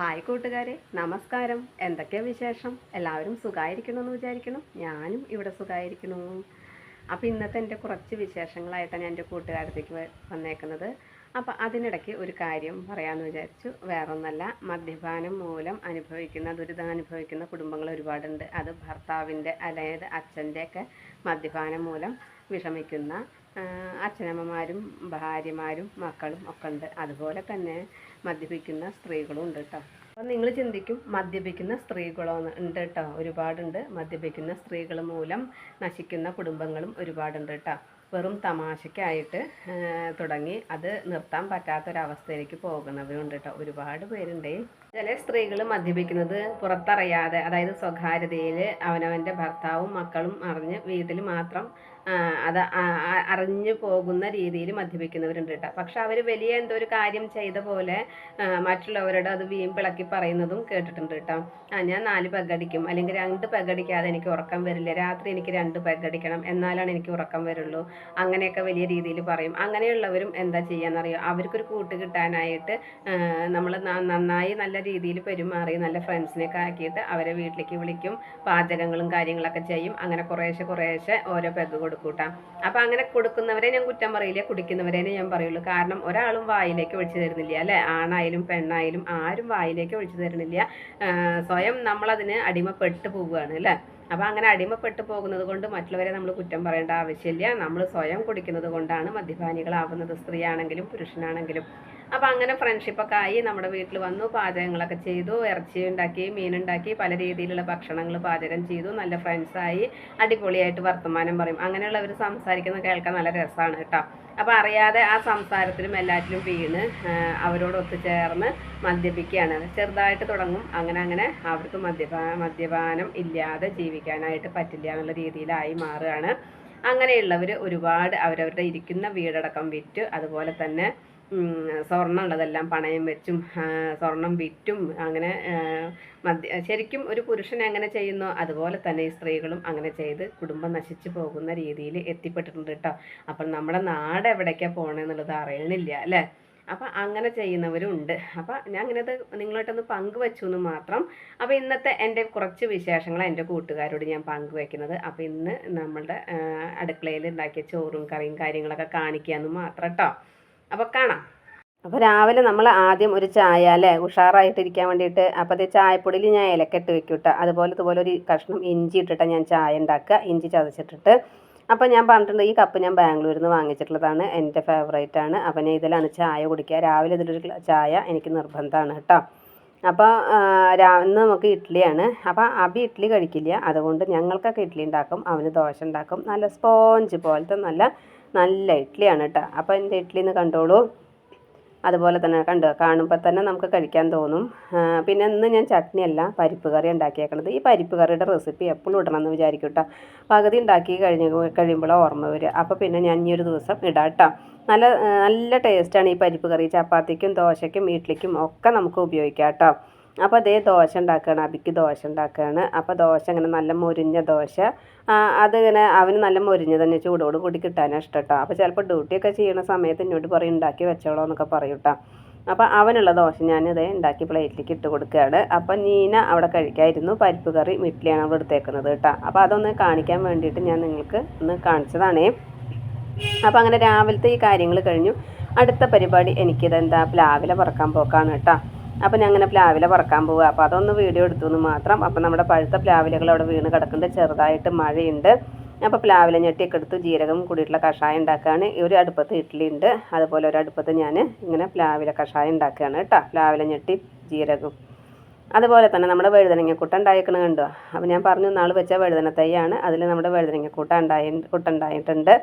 Hi കൂട്ടുകാരെ നമസ്കാരം. എന്തൊക്കെയാ വിശേഷം? എല്ലാവരും സുഖമായിരിക്കണമെന്ന് വിചാരിക്കണം ഞാനും ഇവിടെ സുഖമായിരിക്കണു അപ്പോൾ ഇന്നത്തെ എന്റെ കുറച്ച് വിശേഷങ്ങളായിട്ടാണ് ഞാൻ എന്റെ കൂട്ടുകാരത്തേക്ക് വന്നേക്കുന്നത്. അപ്പോൾ അതിനിടയ്ക്ക് ഒരു കാര്യം പറയാമെന്ന് വിചാരിച്ചു. വേറൊന്നല്ല മദ്യപാനം മൂലം അനുഭവിക്കുന്ന ദുരിതം അനുഭവിക്കുന്ന കുടുംബങ്ങൾ ഒരുപാടുണ്ട്. അത് ഭർത്താവിന്റെ അതായത് അച്ഛന്റെയൊക്കെ മദ്യപാനം മൂലം വിഷമിക്കുന്ന അച്ഛനമ്മമാരും ഭാര്യമാരും മക്കളും ഒക്കെ ഉണ്ട്. അതുപോലെ തന്നെ മദ്യപിക്കുന്ന സ്ത്രീകളും ഉണ്ട് കേട്ടോ അപ്പം നിങ്ങൾ ചിന്തിക്കും മദ്യപിക്കുന്ന സ്ത്രീകളോ ഉണ്ട് കേട്ടോ ഒരുപാടുണ്ട്. മദ്യപിക്കുന്ന സ്ത്രീകൾ മൂലം നശിക്കുന്ന കുടുംബങ്ങളും ഒരുപാടുണ്ട് കേട്ടോ വെറും തമാശയ്ക്കായിട്ട് തുടങ്ങി അത് നിർത്താൻ പറ്റാത്തൊരവസ്ഥയിലേക്ക് പോകുന്നവരുണ്ട് കേട്ടോ ഒരുപാട് പേരുണ്ട്. ചില സ്ത്രീകൾ മദ്യപിക്കുന്നത് പുറത്തറിയാതെ അതായത് സ്വകാര്യതയിൽ അവനവന്റെ ഭർത്താവും മക്കളും അറിഞ്ഞ് വീട്ടിൽ മാത്രം അത് അറിഞ്ഞു പോകുന്ന രീതിയിൽ മദ്യപിക്കുന്നവരുണ്ട് കേട്ടോ. പക്ഷെ അവർ വലിയ എന്തോ ഒരു കാര്യം ചെയ്ത പോലെ മറ്റുള്ളവരോട് അത് വീമ്പിളക്കി പറയുന്നതും കേട്ടിട്ടുണ്ട് കേട്ടോ. ആ ഞാൻ നാല് പെഗടിക്കും അല്ലെങ്കിൽ രണ്ട് പെഗടിക്കാതെ എനിക്ക് ഉറക്കം വരില്ല. രാത്രി എനിക്ക് രണ്ട് പെഗടിക്കണം എന്നാലാണ് എനിക്ക് ഉറക്കം വരുള്ളൂ. അങ്ങനെയൊക്കെ വലിയ രീതിയിൽ പറയും. അങ്ങനെയുള്ളവരും എന്താ ചെയ്യാന്നറിയോ? അവർക്കൊരു കൂട്ട് കിട്ടാനായിട്ട് നമ്മൾ നന്നായി നല്ല രീതിയിൽ പെരുമാറി നല്ല ഫ്രണ്ട്സിനെയൊക്കെ ആക്കിയിട്ട് അവരെ വീട്ടിലേക്ക് വിളിക്കും. പാചകങ്ങളും കാര്യങ്ങളൊക്കെ ചെയ്യും. അങ്ങനെ കുറേശ്ശെ കുറേശ്ശെ ഓരോ പെഗ് കൊടുക്കൂട്ടാ. അപ്പോൾ അങ്ങനെ കൊടുക്കുന്നവരെ ഞാൻ കുറ്റം പറയില്ല കുടിക്കുന്നവരെ ഞാൻ പറയുള്ളൂ. കാരണം ഒരാളും വായിലേക്ക് ഒഴിച്ചു തരുന്നില്ല അല്ലേ? ആണായാലും പെണ്ണായാലും ആരും വായിലേക്ക് ഒഴിച്ചു തരുന്നില്ല. സ്വയം നമ്മളതിന് അടിമപ്പെട്ടു പോവുകയാണ് അല്ലേ? അപ്പോൾ അങ്ങനെ അടിമപ്പെട്ടു പോകുന്നത് കൊണ്ട് മറ്റുള്ളവരെ നമ്മൾ കുറ്റം പറയേണ്ട ആവശ്യമില്ല. നമ്മൾ സ്വയം കുടിക്കുന്നത് കൊണ്ടാണ് മദ്യപാനികളാവുന്നത്. സ്ത്രീയാണെങ്കിലും പുരുഷനാണെങ്കിലും. അപ്പോൾ അങ്ങനെ ഫ്രണ്ട്ഷിപ്പൊക്കെ ആയി നമ്മുടെ വീട്ടിൽ വന്നു പാചകങ്ങളൊക്കെ ചെയ്തു ഇറച്ചി ഉണ്ടാക്കി മീനുണ്ടാക്കി പല രീതിയിലുള്ള ഭക്ഷണങ്ങൾ പാചകം ചെയ്തു. നല്ല ഫ്രണ്ട്സായി അടിപൊളിയായിട്ട് വർത്തമാനം പറയും. അങ്ങനെയുള്ളവർ സംസാരിക്കുന്നത് കേൾക്കാൻ നല്ല രസമാണ് കേട്ടോ. അപ്പോൾ അറിയാതെ ആ സംസാരത്തിലും എല്ലാറ്റിലും വീണ് അവരോട് ഒത്തുചേർന്ന് മദ്യപിക്കുകയാണ്. ചെറുതായിട്ട് തുടങ്ങും. അങ്ങനെ അങ്ങനെ അവർക്ക് മദ്യപാ മദ്യപാനം ഇല്ലാതെ ജീവിക്കാനായിട്ട് പറ്റില്ല എന്നുള്ള രീതിയിലായി മാറുകയാണ്. അങ്ങനെയുള്ളവർ ഒരുപാട് അവരവരുടെ ഇരിക്കുന്ന വീടടക്കം വിറ്റ് അതുപോലെ തന്നെ സ്വർണം ഉള്ളതെല്ലാം പണയം വെച്ചും സ്വർണം വിറ്റും അങ്ങനെ മദ്യ ശരിക്കും ഒരു പുരുഷൻ എങ്ങനെ ചെയ്യുന്നു. അതുപോലെ തന്നെ ഈ സ്ത്രീകളും അങ്ങനെ ചെയ്ത് കുടുംബം നശിച്ചു പോകുന്ന രീതിയിൽ എത്തിപ്പെട്ടിട്ടുണ്ട് കേട്ടോ അപ്പം നമ്മുടെ നാട് എവിടേക്കാണ് പോകണമെന്നുള്ളത് അറിയണില്ല അല്ലേ? അപ്പം അങ്ങനെ ചെയ്യുന്നവരും ഉണ്ട്. അപ്പം ഞാൻ ഇങ്ങനെ ഇത് നിങ്ങളായിട്ടൊന്ന് പങ്കുവെച്ചു എന്ന് മാത്രം. അപ്പോൾ ഇന്നത്തെ എന്റെ കുറച്ച് വിശേഷങ്ങൾ എന്റെ കൂട്ടുകാരോട് ഞാൻ പങ്കുവെക്കുന്നത്. അപ്പോൾ ഇന്ന് നമ്മളുടെ അടുക്കളയിൽ ഉണ്ടാക്കിയ ചോറും കറിയും കാര്യങ്ങളൊക്കെ കാണിക്കുക എന്ന് മാത്രം കേട്ടോ അപ്പോൾ കാണാം. അപ്പോൾ രാവിലെ നമ്മൾ ആദ്യം ഒരു ചായ അല്ലേ? ഉഷാറായിട്ടിരിക്കാൻ വേണ്ടിയിട്ട്. അപ്പോൾ അത് ചായപ്പൊടിയിൽ ഞാൻ ഇലക്കെട്ട് വെക്കും കേട്ടോ അതുപോലെ ഇതുപോലെ ഒരു കഷ്ണം ഇഞ്ചി ഇട്ടിട്ടാണ് ഞാൻ ചായ ഉണ്ടാക്കുക. ഇഞ്ചി ചതച്ചിട്ടിട്ട്. അപ്പോൾ ഞാൻ പറഞ്ഞിട്ടുണ്ട് ഈ കപ്പ് ഞാൻ ബാംഗ്ലൂരിൽ നിന്ന് വാങ്ങിച്ചിട്ടുള്ളതാണ്. എന്റെ ഫേവറേറ്റ് ആണ്. അപ്പോൾ ഞാൻ ഇതിലാണ് ചായ കുടിക്കുക. രാവിലെ ഇതിലൊരു ചായ എനിക്ക് നിർബന്ധമാണ് കേട്ടോ അപ്പോൾ ഇന്ന് നമുക്ക് ഇഡ്ഡലിയാണ്. അപ്പോൾ അബി ഇഡ്ഡലി കഴിക്കില്ല. അതുകൊണ്ട് ഞങ്ങൾക്കൊക്കെ ഇഡ്ഡലി ഉണ്ടാക്കും. അവന് ദോശ ഉണ്ടാക്കും. നല്ല സ്പോഞ്ച് പോലത്തെ നല്ല നല്ല ഇഡ്ഡലിയാണ് കേട്ടോ അപ്പോൾ എന്റെ ഇഡ്ഡലി എന്ന് കണ്ടോളൂ. അതുപോലെ തന്നെ കണ്ടോ കാണുമ്പോൾ തന്നെ നമുക്ക് കഴിക്കാൻ തോന്നും. പിന്നെ ഇന്ന് ഞാൻ ചട്നിയല്ല പരിപ്പ് കറി ഉണ്ടാക്കിയേക്കണത്. ഈ പരിപ്പ് കറിയുടെ റെസിപ്പി എപ്പോഴും ഇടണം എന്ന് വിചാരിക്കും കേട്ടോ പകുതി ഉണ്ടാക്കി കഴിഞ്ഞ് കഴിയുമ്പോഴോ ഓർമ്മ വരിക അപ്പോൾ പിന്നെ ഞാൻ ഈ ഒരു ദിവസം ഇടാം കേട്ടോ നല്ല നല്ല ടേസ്റ്റാണ് ഈ പരിപ്പ് കറി. ചപ്പാത്തിക്കും ദോശയ്ക്കും ഇഡ്ഡലിക്കും ഒക്കെ നമുക്ക് ഉപയോഗിക്കാം കേട്ടോ അപ്പോൾ അതേ ദോശ ഉണ്ടാക്കുകയാണ് അബിക്ക് ദോശ ഉണ്ടാക്കുകയാണ് അപ്പോൾ ദോശ ഇങ്ങനെ നല്ല മുരിഞ്ഞ ദോശ. അതിങ്ങനെ അവന് നല്ല മുരിഞ്ഞ തന്നെ ചൂടോട് കൂടി കിട്ടാനാണ് ഇഷ്ടം കേട്ടോ അപ്പോൾ ചിലപ്പോൾ ഡ്യൂട്ടിയൊക്കെ ചെയ്യണ സമയത്ത് ഇങ്ങോട്ട് പറയും ഉണ്ടാക്കി വെച്ചോളോ എന്നൊക്കെ പറയും കേട്ടോ അപ്പോൾ അവനുള്ള ദോശ ഞാനിത് ഉണ്ടാക്കി പ്ലേറ്റിലേക്ക് ഇട്ട് കൊടുക്കുകയാണ് അപ്പോൾ നീന അവിടെ കഴിക്കായിരുന്നു. പരിപ്പ് കറി വീട്ടിലാണ് അവിടെ എടുത്തേക്കുന്നത് കേട്ടോ അപ്പോൾ അതൊന്ന് കാണിക്കാൻ വേണ്ടിയിട്ട് ഞാൻ നിങ്ങൾക്ക് ഒന്ന് കാണിച്ചതാണേ. അപ്പോൾ അങ്ങനെ രാവിലത്തെ ഈ കാര്യങ്ങൾ കഴിഞ്ഞു. അടുത്ത പരിപാടി എനിക്കിതെന്താ പ്ലാവില പറക്കാൻ പോക്കാണ് കേട്ടോ അപ്പോൾ ഞാൻ അങ്ങനെ പ്ലാവില പറക്കാൻ പോവുക അപ്പോൾ അതൊന്ന് വീഡിയോ എടുത്തു എന്ന് മാത്രം. അപ്പോൾ നമ്മുടെ പഴുത്ത പ്ലാവിലകൾ അവിടെ വീണ് കിടക്കുന്നുണ്ട്. ചെറുതായിട്ട് മഴയുണ്ട്. അപ്പോൾ പ്ലാവില ഞെട്ടിയൊക്കെ എടുത്ത് ജീരകം കൂടിയിട്ടുള്ള കഷായം ഉണ്ടാക്കുകയാണ്. ഒരു അടുപ്പത്ത് ഇഡ്ഡലി ഉണ്ട്. അതുപോലെ ഒരു അടുപ്പത്ത് ഞാൻ ഇങ്ങനെ പ്ലാവില കഷായം ഉണ്ടാക്കുകയാണ് കേട്ടോ. പ്ലാവില ഞെട്ടി ജീരകം. അതുപോലെ തന്നെ നമ്മുടെ വഴുതനങ്ങക്കൂട്ട ഉണ്ടായേക്കണ കണ്ടോ? അപ്പോൾ ഞാൻ പറഞ്ഞു നാൾ വെച്ച വഴുതന തൈയാണ് അതിൽ നമ്മുടെ വഴുതനങ്ങക്കൂട്ട ഉണ്ടായി കൂട്ട ഉണ്ടായിട്ടുണ്ട്.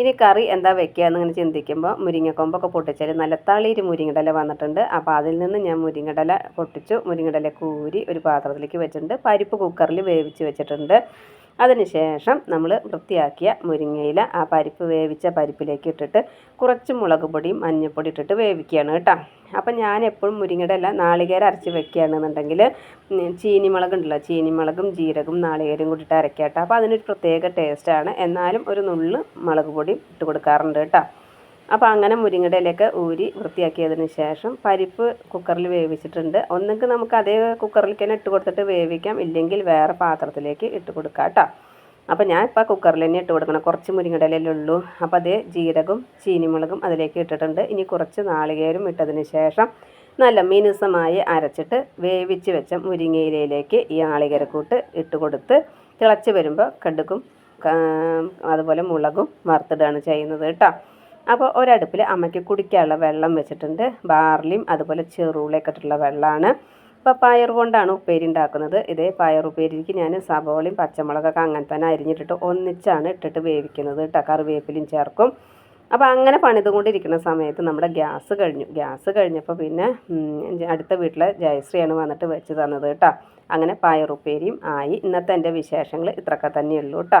ഇനി കറി എന്താ വെക്കുക എന്നിങ്ങനെ ചിന്തിക്കുമ്പോൾ മുരിങ്ങക്കൊമ്പൊക്കെ പൊട്ടിച്ചാൽ നല്ല തളിര് മുരിങ്ങടല വന്നിട്ടുണ്ട്. അപ്പോൾ അതിൽ നിന്ന് ഞാൻ മുരിങ്ങടല പൊട്ടിച്ചു. മുരിങ്ങടല കൂരി ഒരു പാത്രത്തിലേക്ക് വെച്ചിട്ടുണ്ട്. പരിപ്പ് കുക്കറിൽ വേവിച്ച് വെച്ചിട്ടുണ്ട്. അതിനുശേഷം നമ്മൾ വൃത്തിയാക്കിയ മുരിങ്ങയില ആ പരിപ്പ് വേവിച്ച പരിപ്പിലേക്ക് ഇട്ടിട്ട് കുറച്ച് മുളക് പൊടിയും മഞ്ഞൾപ്പൊടി ഇട്ടിട്ട് വേവിക്കുകയാണ് കേട്ടോ. അപ്പം ഞാൻ എപ്പോഴും മുരിങ്ങയുടെ അല്ല നാളികേരം അരച്ച് വെക്കുകയാണെന്നുണ്ടെങ്കിൽ ചീനിമുളക് ഉണ്ടല്ലോ ചീനിമുളകും ജീരകവും നാളികേരം കൂടിയിട്ട് അരക്കാട്ടോ കേട്ടോ. അപ്പോൾ അതിനൊരു പ്രത്യേക ടേസ്റ്റാണ് എന്നാലും ഒരു നുള്ള് മുളക് പൊടി ഇട്ട് കൊടുക്കാറുണ്ട് കേട്ടോ. അപ്പോൾ അങ്ങനെ മുരിങ്ങയുടെ ഇലയൊക്കെ ഊരി വൃത്തിയാക്കിയതിന് ശേഷം പരിപ്പ് കുക്കറിൽ വേവിച്ചിട്ടുണ്ട്. ഒന്നെങ്കിൽ നമുക്ക് അതേ കുക്കറിൽ തന്നെ ഇട്ട് കൊടുത്തിട്ട് വേവിക്കാം. ഇല്ലെങ്കിൽ വേറെ പാത്രത്തിലേക്ക് ഇട്ട് കൊടുക്കാം കേട്ടോ. അപ്പോൾ ഞാൻ ഇപ്പോൾ കുക്കറിൽ തന്നെ ഇട്ട് കൊടുക്കണം. കുറച്ച് മുരിങ്ങയുടെ ഇലയല്ലേ ഉള്ളൂ. അപ്പോൾ അതേ ജീരകവും ചീനിമുളകും അതിലേക്ക് ഇട്ടിട്ടുണ്ട്. ഇനി കുറച്ച് നാളികേരം ഇട്ടതിന് ശേഷം നല്ല മിനുസമായി അരച്ചിട്ട് വേവിച്ച് വെച്ച മുരിങ്ങയിലയിലേക്ക് ഈ നാളികേരക്കൂട്ട് ഇട്ട് കൊടുത്ത് തിളച്ച് വരുമ്പോൾ കടുക്കും അതുപോലെ മുളകും വറുത്തിടുകയാണ് ചെയ്യുന്നത് കേട്ടോ. അപ്പോൾ ഒരടുപ്പിൽ അമ്മയ്ക്ക് കുടിക്കാനുള്ള വെള്ളം വെച്ചിട്ടുണ്ട്. ബാർലിയും അതുപോലെ ചെറുള്ളിയൊക്കെ ഇട്ടിട്ടുള്ള വെള്ളമാണ്. ഇപ്പോൾ പയർ കൊണ്ടാണ് ഉപ്പേരി ഉണ്ടാക്കുന്നത് ഇതേ പയർ ഉപ്പേരിക്ക് ഞാൻ സവോളയും പച്ചമുളകൊക്കെ അങ്ങനെ തന്നെ അരിഞ്ഞിട്ടിട്ട് ഒന്നിച്ചാണ് ഇട്ടിട്ട് വേവിക്കുന്നത് കേട്ടോ. കറിവേപ്പിലും ചേർക്കും. അപ്പോൾ അങ്ങനെ പണിതുകൊണ്ടിരിക്കുന്ന സമയത്ത് നമ്മുടെ ഗ്യാസ് കഴിഞ്ഞു. ഗ്യാസ് കഴിഞ്ഞപ്പോൾ പിന്നെ അടുത്ത വീട്ടിലെ ജയശ്രീയാണ് വന്നിട്ട് വെച്ച് തന്നത് കേട്ടോ. അങ്ങനെ പയറുപ്പേരിയും ആയി. ഇന്നത്തെ എന്റെ വിശേഷങ്ങൾ ഇത്രയൊക്കെ തന്നെയുള്ളൂ കേട്ടോ.